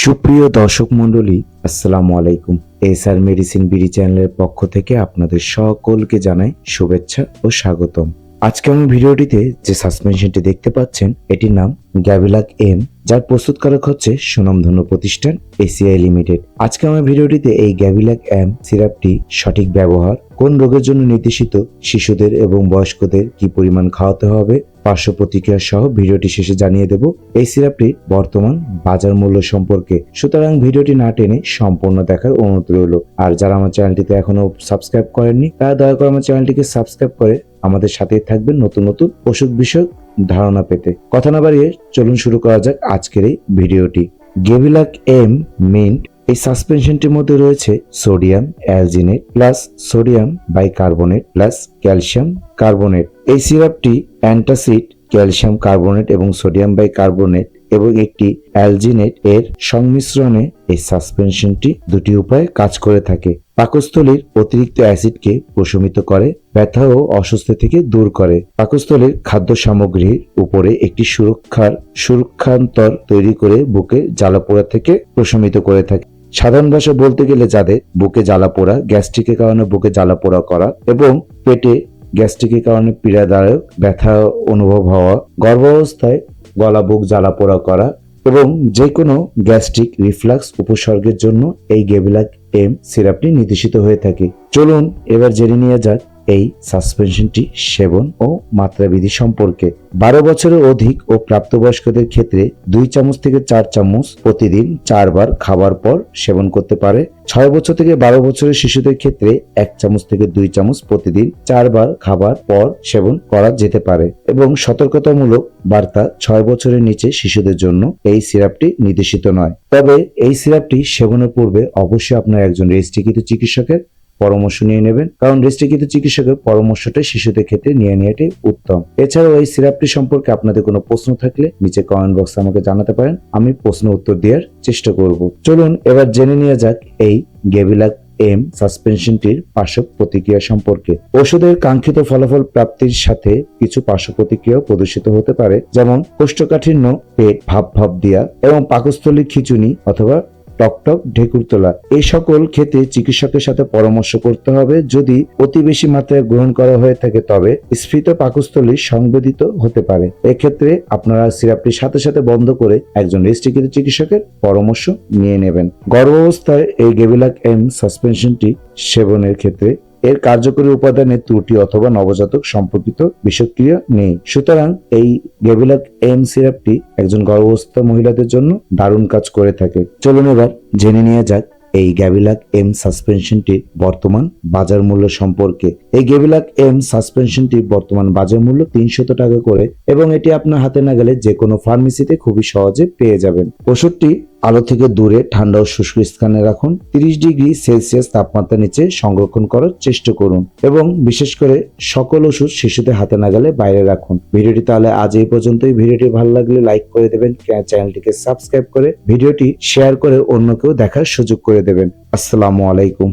সুপ্রিয় দর্শক মণ্ডলী, আসসালামু আলাইকুম। এস আর মেডিসিন বিডি চ্যানেলের পক্ষ থেকে আপনাদের সকলকে জানাই শুভেচ্ছা ও স্বাগতম। আজকে আমি ভিডিওটিতে যে সাসপেনশনটি দেখতে পাচ্ছেন, এটির নাম গ্যাবিলাক এম যার প্রস্তুতকারক হচ্ছে সুনামধন্য প্রতিষ্ঠান এসিআই লিমিটেড আজকে আমার ভিডিওটিতে এই গ্যাবিলাক এম সিরাপটি সঠিক ব্যবহার, কোন রোগের জন্য নির্দেশিত, শিশুদের এবং বয়স্কদের কি পরিমাণ খাওয়াতে হবে, পার্শ্ব প্রতিক্রিয়া সহ ভিডিওটি শেষে জানিয়ে দেব। এই সিরাপটির বর্তমান বাজার মূল্য সম্পর্কে। সুতরাং ভিডিওটি না টেনে সম্পূর্ণ দেখার অনুরোধ রইল। আর যারা আমার চ্যানেলটিতে এখনও সাবস্ক্রাইব করেননি, তারা দয়া করে আমার চ্যানেলটিকে সাবস্ক্রাইব করে আমাদের সাথেই থাকবেন নতুন নতুন ওষুধ বিষয়ক ধারণা পেতে। কথা না বাড়িয়ে চলুন শুরু করা যাক আজকের এই ভিডিওটি। গেভিলাক এম মিন্ট এই সাসপেনশনটির মধ্যে রয়েছে sodium alginate plus sodium bicarbonate plus calcium carbonate. এই সিরাপটি অ্যান্টাসিড, ক্যালসিয়াম কার্বনেট এবং সোডিয়াম বাইকার্বনেট এবং একটি অ্যালজিনেট এর সংমিশ্রণে এই সাসপেনশনটি দুটি উপায়ে কাজ করে থাকে। পাকস্থলীর অতিরিক্ত অ্যাসিডকে প্রশমিত করে, ব্যথা ও অসুস্থ থেকে দূর করে। পাকস্থলীর খাদ্য সামগ্রীর উপরে একটি সুরক্ষার সুরক্ষান্তর তৈরি করে বুকে জ্বালাপোড়া থেকে প্রশমিত করে থাকে। সাধারণ ভাষা বলতে গেলে যাদের বুকে জ্বালা পোড়া, গ্যাস্ট্রিকের কারণে বুকে জ্বালা পোড়া করা এবং পেটে গ্যাস্ট্রিকের কারণে পীড়াদায়ক ব্যথা অনুভব হওয়া, গর্ভাবস্থায় গলা, বুক জ্বালা পোড়া করা এবং যে কোনো গ্যাস্ট্রিক রিফ্লাক্স উপসর্গের জন্য এই গেবিলাক এম সিরাপটি নির্দেশিত হয়ে থাকে। চলুন, এবার জেনে নিয়ে যাক এই সাসপেনশনটি সেবন ও মাত্রাবিধি সম্পর্কে। বারো বছরের অধিক ও প্রাপ্তবয়স্কদের ক্ষেত্রে দুই চামচ থেকে চার চামচ প্রতিদিন চারবার খাবার পর সেবন করতে পারে। ছয় বছর থেকে বারো বছরের শিশুদের ক্ষেত্রে এক চামচ থেকে দুই চামচ প্রতিদিন চারবার খাবার পর সেবন করা যেতে পারে এবং সতর্কতামূলক বার্তা ছয় বছরের নিচে শিশুদের জন্য এই সিরাপটি নির্দেশিত নয়। তবে এই সিরাপটি সেবনের পূর্বে অবশ্যই আপনার একজন রেজিস্ট্রিকৃত চিকিৎসকের পরামর্শ নিয়ে নেবেন। কারণ রেজিস্ট্রিকৃত চিকিৎসকের পরামর্শটাই শিশুদের ক্ষেত্রে নিয়ে নেওয়াটাই উত্তম। এছাড়াও এই সিরাপটি সম্পর্কে আপনাদের কোনো প্রশ্ন থাকলে নিচে কমেন্ট বক্সে আমাকে জানাতে পারেন। আমি প্রশ্ন উত্তর দেওয়ার চেষ্টা করব। চলুন, এবার জেনে নেওয়া যাক এই গেবিলাক এম সাসপেনশনটির পার্শ্ব প্রতিক্রিয়া সম্পর্কে। ওষুধের কাঙ্ক্ষিত ফলাফল প্রাপ্তির সাথে কিছু পার্শ্ব প্রতিক্রিয়া প্রদর্শিত হতে পারে। যেমন কোষ্ঠকাঠিন্য পেট ভাব ভাব দিয়া এবং পাকস্থলী খিচুনি অথবা টকটক ঢেকুর তোলা এই সকল ক্ষেত্রে চিকিৎসকের সাথে পরামর্শ করতে হবে। যদি অতি বেশি মাত্রায় গ্রহণ করা হয়ে থাকে তবে স্ফীত পাকস্থলী সংবেদিত হতে পারে। এক্ষেত্রে আপনারা সিরাপটির সাথে সাথে বন্ধ করে একজন রেস্টিকৃত চিকিৎসকের পরামর্শ নিয়ে নেবেন। গর্ভাবস্থায় এই গেবিলাক এম সাসপেনশনটি সেবনের ক্ষেত্রে এর কার্যকরী উপাদানের ত্রুটি অথবা নবজাতক সম্পর্কিত বিষক্রিয়া নেই। সুতরাং এই গেবিলাক এম সিরাপটি একজন গর্ভস্থ মহিলাদের জন্য দারুণ কাজ করে থাকে। চলুন এবার জেনে নিয়ে যাক এই গ্যাবিলাক এম সাসপেনশনটির বর্তমান বাজার মূল্য সম্পর্কে। এই গেবিলাক এম সাসপেনশনটির বর্তমান বাজার মূল্য তিনশত টাকা করে এবং এটি আপনার হাতে না গেলে যে কোনো ফার্মেসিতে খুবই সহজে পেয়ে যাবেন। ওষুধটি আলো থেকে দূরে ঠান্ডা ও শুষ্ক স্থানে রাখুন। তিরিশ ডিগ্রি সেলসিয়াস তাপমাত্রা নিচে সংরক্ষণ করার চেষ্টা করুন এবং বিশেষ করে সকল ওষুধ শিশুদের হাতে না গেলে বাইরে রাখুন। ভিডিওটি তাহলে আজ এই পর্যন্তই। ভিডিওটি ভালো লাগলে লাইক করে দেবেন চ্যানেলটিকে সাবস্ক্রাইব করে ভিডিওটি শেয়ার করে অন্য কেউ দেখার সুযোগ করে দেবেন। আসসালামু আলাইকুম।